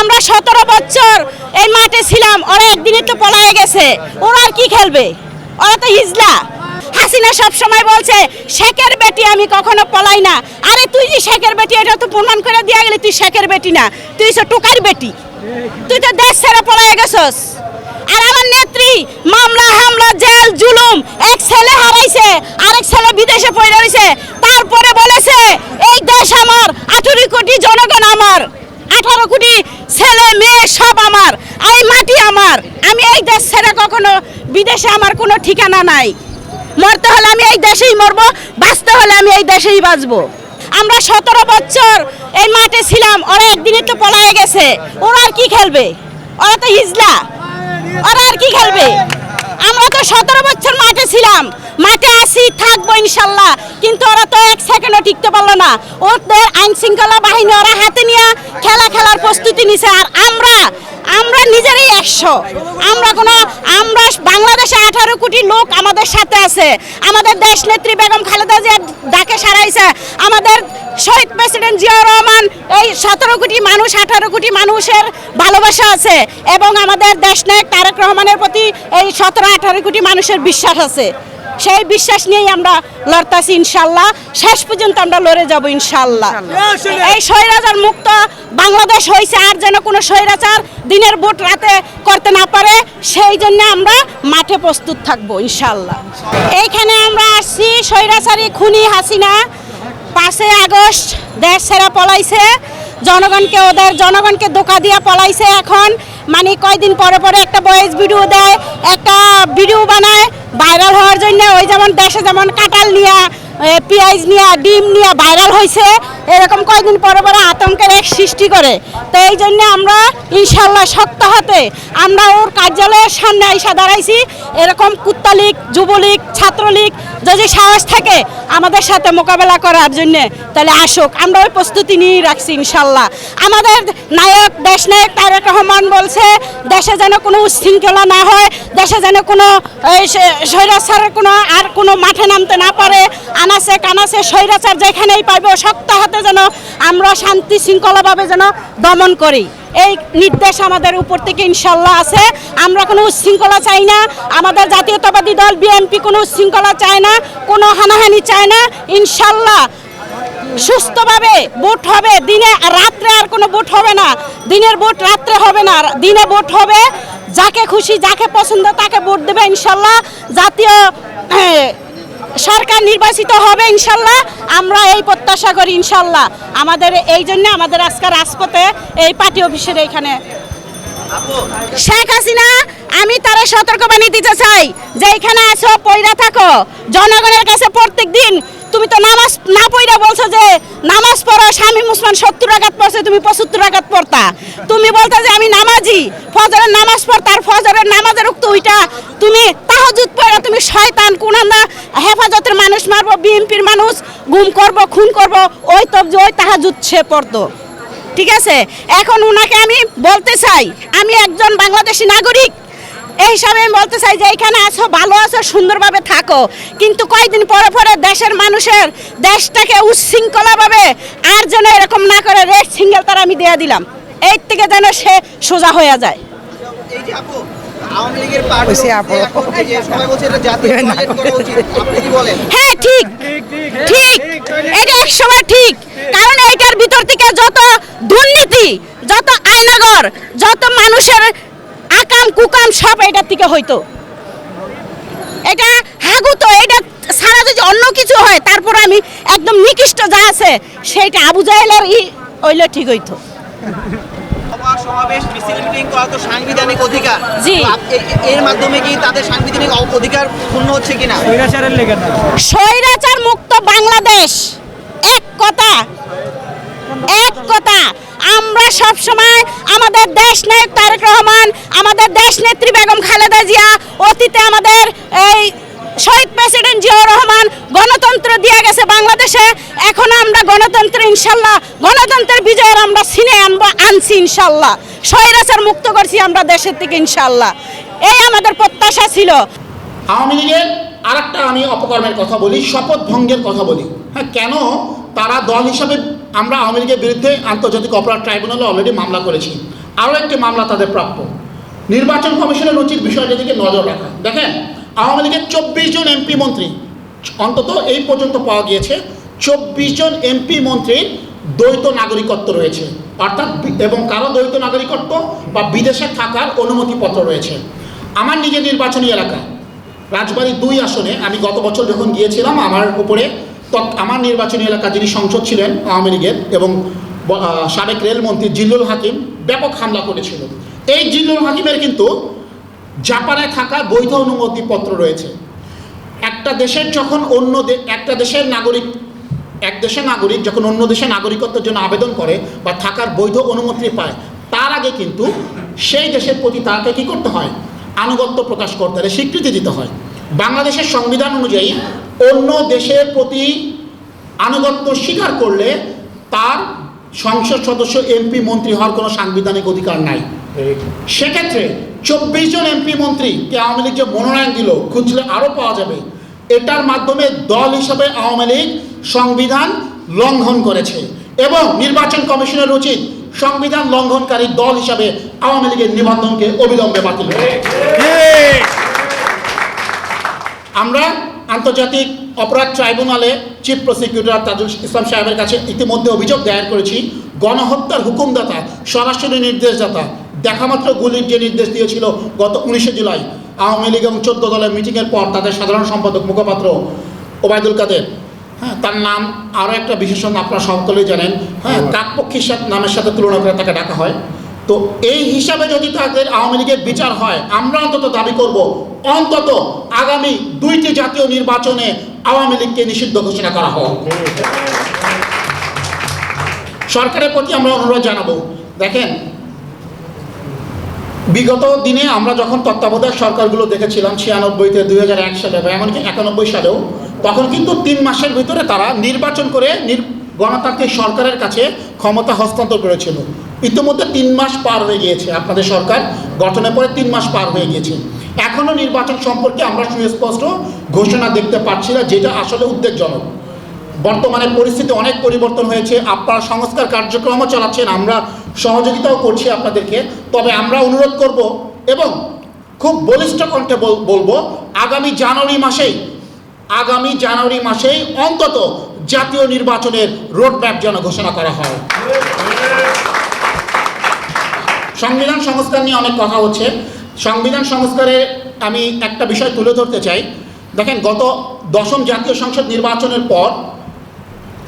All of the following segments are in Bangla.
আমরা সতেরো বছর এই মাঠে ছিলাম, ওরা একদিনে তো পলায়ে গেছে। ওরা আর কি খেলবে? ওরা তো হিজলা। হাসিনা সব সময় বলছে, শেখের বেটি আমি কখনো পলাই না। আরে তুই যে শেখের বেটি, এটা তো প্রমাণ করে দিয়ে গেলে তুই শেখের বেটি না। তুই তো টোকার বেটি। তুই তো দেশ ছেড়ে পলায় গেছস। আর আমার নেত্রী, মামলা হামলা, জেল জুলুম এক ছেলে হারাইছে আরেক ছেলে বিদেশে পড়ে রয়েছে তারপরে বলেছে এই দেশ আমার আঠারো কোটি জনগণ আমার আঠারো কোটি ছেলে মেয়ে সব আমার এই মাটি আমার আমি এই দেশ ছেড়ে কখনো বিদেশে আমার কোনো ঠিকানা নাই। মরতে হলে আমি এই দেশেই মরবো, বাঁচতে হলে আমি এই দেশেই বাঁচবো। আমরা সতেরো বছর এই মাঠে ছিলাম, ওরা একদিনে তো পলায়ে গেছে। ওরা আর কি খেলবে? ওরা তো হিজলা। ওরা আর কি খেলবে? আমরা তো সতেরো বছর মাঠে ছিলাম। মাঠে আসি থাকব ইনশাল্লাহ। কিন্তু ওরা তো এক সেকেন্ডও টিকতে পারল না। ওদের আইন শৃঙ্খলা বাহিনী ওরা হাতে নিয়ে খেলা খেলার প্রস্তুতি নিছে। আর আমরা আমরা একশো আমরা কোনো, আমরা বাংলাদেশে আঠারো কোটি লোক আমাদের সাথে আছে। আমাদের দেশ নেত্রী বেগম খালেদা জিয়া ডাকে সারাইছে। আমাদের শহীদ প্রেসিডেন্ট জিয়াউর রহমান, এই সতেরো কোটি মানুষ, আঠারো কোটি মানুষের ভালোবাসা আছে এবং আমাদের দেশ নায়ক তারেক রহমানের প্রতি এই সতেরো, আঠারো কোটি মানুষের বিশ্বাস আছে। সেই বিশ্বাস নিয়েই আমরা লড়তাছি ইনশাল্লাহ। শেষ পর্যন্ত আমরা লড়ে যাব ইনশাল্লাহ। এই স্বৈরাচার মুক্ত বাংলাদেশ হয়েছে আর যেন কোনো স্বৈরাচার দিনের ভোট রাতে করতে না পারে সেই জন্য আমরা মাঠে প্রস্তুত থাকব ইনশাল্লাহ। এইখানে আমরা আসছি স্বৈরাচারী খুনি হাসিনা। পাঁচই আগস্ট দেশ সেরা পলাইছে। জনগণকে ওদের জনগণকে ধোকা দিয়ে পলাইছে এখন। মানে কয়দিন পরে পরে একটা বয়েস ভিডিও দেয়, একটা ভিডিও বানায় ভাইরাল হওয়ার জন্য ওই যেমন দেশে যেমন কাঁঠাল নিয়ে পেঁয়াজ নিয়ে, ডিম নিয়ে ভাইরাল হয়েছে এরকম কয়দিন পরে পরে আতঙ্কের এক সৃষ্টি করে। তো এই জন্য আমরা ইনশাল্লাহ শক্ত হাতে আমরা ওর কার্যালয়ের সামনে আইসা দাঁড়াইছি। এরকম কুত্তালীগ, যুবলীগ, ছাত্রলীগ যদি সাহস থাকে আমাদের সাথে মোকাবেলা করার জন্য, তাহলে আসুক। আমরা ওই প্রস্তুতি নিয়ে রাখছি, ইনশাল্লাহ। আমাদের নায়ক, দেশ নায়ক তারেক রহমান বলছে, দেশে যেন কোনো উচ্ছৃঙ্খলা না হয়, দেশে যেন কোনো স্বৈরাচারের কোনো, আর কোনো মাঠে নামতে না পারে। আনাসে কানাসে স্বৈরাচার যেখানেই পাইবে, শক্ত হাতে যেন আমরা শান্তি শৃঙ্খলাভাবে যেন দমন করি। এই নির্দেশ আমাদের উপর থেকে ইনশাল্লাহ আছে। আমরা কোনো উচ্ছৃঙ্খলা চাই না। আমাদের জাতীয়তাবাদী দল, বিএনপি কোনো উচ্ছৃঙ্খলা চায় না, কোনো হানাহানি চায় না। ইনশাল্লাহ সুস্থভাবে ভোট হবে। দিনে রাত্রে আর কোনো ভোট হবে না। দিনের ভোট রাত্রে হবে না, দিনে ভোট হবে। যাকে খুশি, যাকে পছন্দ, তাকে ভোট দেবে ইনশাল্লাহ। জাতীয় সরকার নির্বাচিত হবে ইনশাল্লাহ, আমরা এই প্রত্যাশা করি ইনশাল্লাহ। আমাদের এই জন্য আমাদের আজকে রাজপথে এই পার্টি অফিসের এইখানে শেখ হাসিনা, আমি তারা সতর্কবাণী দিতে চাই যে এখানে আসো পয়রা থাকো। জনগণের কাছে প্রত্যেক দিন তুমি তো নামাজ না পড়া বলছো যে নামাজ পড়ো স্বামী মুসলমান সত্তর আঘাত পড়ছে, তুমি পঁচাত্তর আঘাত পড়তা। তুমি বলতা যে আমি নামাজি, ফজরের নামাজ পড়তা আর ফজরের নামাজের উক্ত ওইটা তুমি তাহাজুদ পড়া, তুমি শয়তান, কোনান্দা, হেফাজতের মানুষ, মারবো, বিএনপির মানুষ, গুম করব, খুন করব, ওই তো ওই তাহাজুদ সে পড়তো। ঠিক আছে? এখন ওনাকে আমি বলতে চাই, আমি একজন বাংলাদেশি নাগরিক এই হিসাবে আমি বলতে চাই যে এখানে আছো ভালো আছো সুন্দরভাবে থাকো। কিন্তু কয়েকদিন পরে পরে দেশের মানুষের দেশটাকে উচ্ছৃঙ্খলাভাবে আর যেন এরকম না করে রেড সিঙ্গেল তার আমি দেয়া দিলাম। এর থেকে যেন সে সোজা হয়ে যায়। হ্যাঁ ঠিক ঠিক এটা একসময় ঠিক। কারণ এইটার ভিতর থেকে যত দুর্নীতি যত আয়নাগর যত মানুষের আকাম কুকাম সব এটার থেকে হইতো। এটা হাগু তো এটা সারা যদি অন্য কিছু হয় তারপর আমি একদম নিকৃষ্ট যা আছে সেইটা আবু জাহেলের ই হইলে ঠিক হইতো। সমাবেশ মিছিল মিটিং করা তো সাংবিধানিক অধিকার। জি। এর মাধ্যমে কি তাদের সাংবিধানিক অধিকার পূর্ণ হচ্ছে কিনা? স্বৈরাচারের লেগে স্বৈরাচার মুক্ত বাংলাদেশ এক কথা এক কথা। আমরা সব সময় আমাদের দেশ নায়ক তারেক রহমান, আমাদের দেশ নেত্রী বেগম খালেদা জিয়া, অতীতে আমাদের এই শহীদ প্রেসিডেন্ট জিয়াউর রহমান গণতন্ত্র দিয়ে গেছে বাংলাদেশে, এখন আমরা গণতন্ত্র ইনশাল্লাহ, গণতন্ত্রের বিজয়ের আমরা সিনে আনব, আনছি ইনশাল্লাহ। স্বৈরাচার মুক্ত করছি আমরা দেশের থেকে ইনশাল্লাহ। এই আমাদের প্রত্যাশা ছিল। আওয়ামী লীগের আরেকটা আমি অপকর্মের কথা বলি, শপথ ভঙ্গের কথা বলি। হ্যাঁ কেন তারা দল হিসাবে আমরা আওয়ামী লীগের বিরুদ্ধে আন্তর্জাতিক অপরাধ ট্রাইব্যুনালে অলরেডি মামলা করেছি। আরও একটি মামলা তাদের প্রাপ্য। নির্বাচন কমিশনের উচিত বিষয়টির দিকে নজর রাখা। দেখেন, আওয়ামী লীগের চব্বিশ জন এমপি মন্ত্রী, অন্তত এই পর্যন্ত পাওয়া গিয়েছে, চব্বিশ জন এমপি মন্ত্রীর দ্বৈত নাগরিকত্ব রয়েছে। অর্থাৎ এবং কারও দ্বৈত নাগরিকত্ব বা বিদেশে থাকার অনুমতিপত্র রয়েছে। আমার নিজের নির্বাচনী এলাকা রাজবাড়ী দুই আসনে আমি গত বছর যখন গিয়েছিলাম, আমার উপরে আমার নির্বাচনী এলাকা যিনি সংসদ ছিলেন আওয়ামী লীগের এবং সাবেক রেলমন্ত্রী জিল্লুল হাকিম ব্যাপক হামলা করেছিল। এই জিল্লুল হাকিমের কিন্তু জাপানে থাকা বৈধ অনুমতিপত্র রয়েছে। একটা দেশের যখন অন্য একটা দেশের নাগরিক, এক দেশের নাগরিক যখন অন্য দেশের নাগরিকত্বের জন্য আবেদন করে বা থাকার বৈধ অনুমতি পায়, তার আগে কিন্তু সেই দেশের প্রতি তাকে কী করতে হয়? আনুগত্য প্রকাশ করতে হয় স্বীকৃতি দিতে হয়। বাংলাদেশের সংবিধান অনুযায়ী অন্য দেশের প্রতি আনুগত্য স্বীকার করলে তার সংসদ সদস্য এমপি মন্ত্রী হওয়ার কোনো সাংবিধানিক অধিকার নাই। সেক্ষেত্রে চব্বিশ জন এমপি মন্ত্রীকে আওয়ামী লীগ যে মনোনয়ন দিল খুঁজলে আরও পাওয়া যাবে। এটার মাধ্যমে দল হিসাবে আওয়ামী লীগ সংবিধান লঙ্ঘন করেছে এবং নির্বাচন কমিশনের উচিত সংবিধান লঙ্ঘনকারী দল হিসাবে আওয়ামী লীগের নিবন্ধনকে অবিলম্বে বাতিল আমরা আন্তর্জাতিক অপরাধ ট্রাইব্যুনালে চিফ প্রসিকিউটর তাজুল ইসলাম সাহেবের কাছে ইতিমধ্যে অভিযোগ দায়ের করেছি গণহত্যার হুকুমদাতা সরাসরি নির্দেশদাতা দেখামাত্র গুলির যে নির্দেশ দিয়েছিল গত উনিশে জুলাই আওয়ামী লীগ এবং চোদ্দ দলের মিটিংয়ের পর তাদের সাধারণ সম্পাদক মুখপাত্র ওবায়দুল কাদের। হ্যাঁ তার নাম আরও একটা বিশেষণ আপনারা সকলেই জানেন। হ্যাঁ কাকপক্ষীর সাথে নামের সাথে তুলনা করে তাকে ডাকা হয়। তো এই হিসাবে যদি তাদের আওয়ামী লীগের বিচার হয়, আমরা অন্তত দাবি করব, অন্তত আগামী দুইটি জাতীয় নির্বাচনে আওয়ামী লীগকে নিষিদ্ধ ঘোষণা করা হোক। সরকারের প্রতি আমরা অনুরোধ জানাব, দেখেন, বিগত দিনে আমরা যখন তত্ত্বাবধায়ক সরকারগুলো দেখেছিলাম ছিয়ানব্বইতে দুই হাজার এক সালে বা এমনকি একানব্বই সালেও, তখন কিন্তু তিন মাসের ভিতরে তারা নির্বাচন করে গণতান্ত্রিক সরকারের কাছে ক্ষমতা হস্তান্তর করেছিল। ইতিমধ্যে তিন মাস পার হয়ে গিয়েছে আপনাদের সরকার, গঠনের পরে তিন মাস পার হয়ে গিয়েছে। এখনও নির্বাচন সম্পর্কে আমরা সুস্পষ্ট ঘোষণা দেখতে পাচ্ছি না, যেটা আসলে উদ্বেগজনক। বর্তমানে পরিস্থিতি অনেক পরিবর্তন হয়েছে, আপনারা সংস্কার কার্যক্রমও চালাচ্ছেন, আমরা সহযোগিতাও করছি আপনাদেরকে। তবে আমরা অনুরোধ করব এবং খুব বলিষ্ঠ কণ্ঠে বলব, আগামী জানুয়ারি মাসেই, আগামী জানুয়ারি মাসেই অন্তত জাতীয় নির্বাচনের রোডম্যাপ যেন ঘোষণা করা হয়। সংবিধান সংস্কার নিয়ে অনেক কথা হচ্ছে। সংবিধান সংস্কারে আমি একটা বিষয় তুলে ধরতে চাই। দেখেন, গত দশম জাতীয় সংসদ নির্বাচনের পর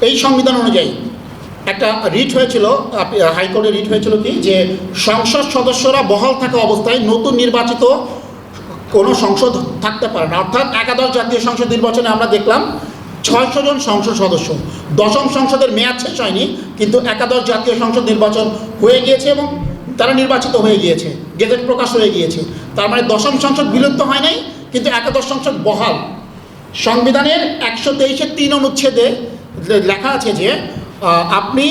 এই সংবিধান অনুযায়ী একটা রিট হয়েছিল হাইকোর্টে রিট হয়েছিল কি? যে সংসদ সদস্যরা বহাল থাকা অবস্থায় নতুন নির্বাচিত কোনো সংসদ থাকতে পারে না। অর্থাৎ একাদশ জাতীয় সংসদ নির্বাচনে আমরা দেখলাম ছয়শো জন সংসদ সদস্য। দশম সংসদের মেয়াদ শেষ হয়নি, কিন্তু একাদশ জাতীয় সংসদ নির্বাচন হয়ে গিয়েছে এবং তারা নির্বাচিত হয়ে গিয়েছে, গেজেট প্রকাশ হয়ে গিয়েছে। তার মানে দশম সংসদ বিলুপ্ত হয় নাই, কিন্তু একাদশ সংসদ বহাল। সংবিধানের একশো তেইশের তিন অনুচ্ছেদে লেখা আছে যে আপনি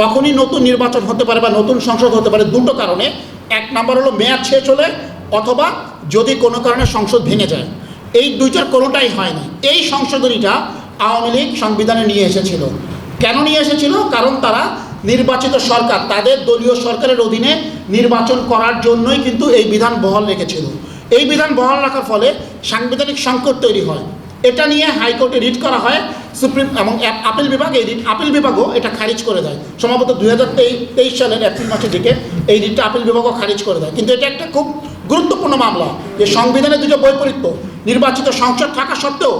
তখনই নতুন নির্বাচন হতে পারে বা নতুন সংসদ হতে পারে দুটো কারণে। এক নাম্বার হলো মেয়াদ শেষ হলে, অথবা যদি কোনো কারণে সংসদ ভেঙে যায়। এই দুইটার কোনোটাই হয়নি এই সংশোধনীটা আওয়ামী লীগ সংবিধানে নিয়ে এসেছিল। কেন নিয়ে এসেছিল? কারণ তারা নির্বাচিত সরকার, তাদের দলীয় সরকারের অধীনে নির্বাচন করার জন্যই কিন্তু এই বিধান বহাল রেখেছিল। এই বিধান বহাল রাখার ফলে সাংবিধানিক সংকট তৈরি হয়। এটা নিয়ে হাইকোর্টে রিট করা হয়, সুপ্রিম এবং আপিল বিভাগ এই রিট আপিল বিভাগও এটা খারিজ করে দেয়। সম্ভবত দুই হাজার তেইশ সালের এপ্রিল মাসের দিকে এই রিটটা আপিল বিভাগও খারিজ করে দেয়। কিন্তু এটা একটা খুব গুরুত্বপূর্ণ মামলা যে সংবিধানের দুটো বৈপরীত্য। নির্বাচিত সংসদ থাকা সত্ত্বেও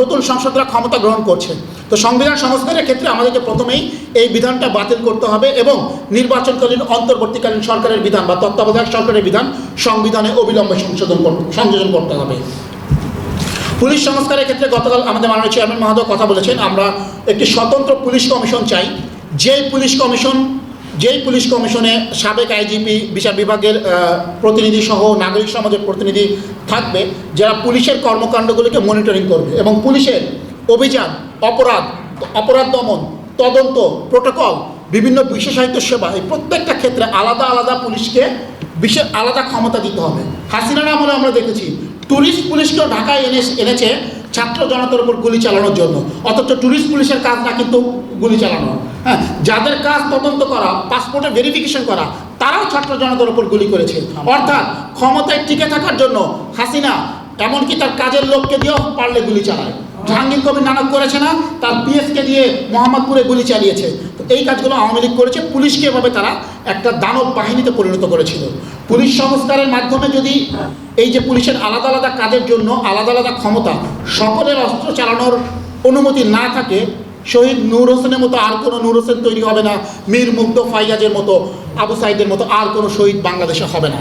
নতুন সংসদরা ক্ষমতা গ্রহণ করছে। তো সংবিধান সংস্কারের ক্ষেত্রে আমাদেরকে প্রথমেই এই বিধানটা বাতিল করতে হবে এবং নির্বাচনকালীন অন্তর্বর্তীকালীন সরকারের বিধান বা তত্ত্বাবধায়ক সরকারের বিধান সংবিধানে অবিলম্বে সংশোধন সংযোজন করতে হবে। পুলিশ সংস্কারের ক্ষেত্রে গতকাল আমাদের মাননীয় চেয়ারম্যান মহোদয় কথা বলেছেন, আমরা একটি স্বতন্ত্র পুলিশ কমিশন চাই। যেই পুলিশ কমিশন যেই পুলিশ কমিশনে সাবেক আইজিপি, বিচার বিভাগের প্রতিনিধি সহ নাগরিক সমাজের প্রতিনিধি থাকবে, যারা পুলিশের কর্মকাণ্ডগুলিকে মনিটরিং করবে এবং পুলিশের অভিযান, অপরাধ অপরাধ দমন, তদন্ত প্রোটোকল বিভিন্ন বিশেষায়িত সেবা, এই প্রত্যেকটা ক্ষেত্রে আলাদা আলাদা পুলিশকে বিশেষ আলাদা ক্ষমতা দিতে হবে। হাসিনার আমলে আমরা দেখেছি, টুরিস্ট পুলিশকেও ঢাকায় এনে এনেছে ছাত্র জনতার উপর গুলি চালানোর জন্য। অথচ টুরিস্ট পুলিশের কাজ না, কিন্তু গুলি চালানো। হ্যাঁ যাদের কাজ তদন্ত করা পাসপোর্টের ভেরিফিকেশন করা, তারাও ছাত্র জনতার উপর গুলি করেছে। অর্থাৎ ক্ষমতায় টিকে থাকার জন্য হাসিনা এমনকি তার কাজের লোককে দিয়েও পারলে গুলি চালায়। জাহাঙ্গীর কবির নানক করেছে না, তার পিএসকে দিয়ে মোহাম্মদপুরে গুলি চালিয়েছে। এই কাজগুলো আওয়ামী লীগ করেছে, পুলিশকে এভাবে তারা একটা দানব বাহিনীতে পরিণত করেছিল। পুলিশ সংস্কারের মাধ্যমে যদি এই যে পুলিশের আলাদা আলাদা কাজের জন্য আলাদা আলাদা ক্ষমতা সকলের অস্ত্র চালানোর অনুমতি না থাকে, শহীদ নূর হোসেনের মতো আর কোনো নূর হোসেন তৈরি হবে না, মীর মুগ্ধ ফাইয়াজের মতো, আবু সাইদের মতো আর কোনো শহীদ বাংলাদেশে হবে না।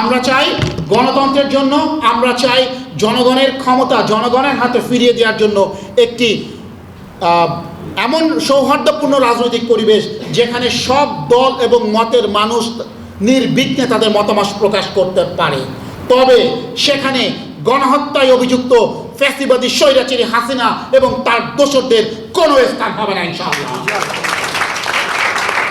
আমরা চাই গণতন্ত্রের জন্য, আমরা চাই জনগণের ক্ষমতা, জনগণের হাতে ফিরিয়ে দেওয়ার জন্য একটি এমন সৌহার্দ্যপূর্ণ রাজনৈতিক পরিবেশ যেখানে সব দল এবং মতের মানুষ নির্বিঘ্নে তাদের মতামত প্রকাশ করতে পারে। তবে সেখানে গণহত্যায় অভিযুক্ত ফ্যাসিবাদী স্বৈরাচারী হাসিনা এবং তার দোষরদের কোনো স্থান হবে না, ইনশাআল্লাহ।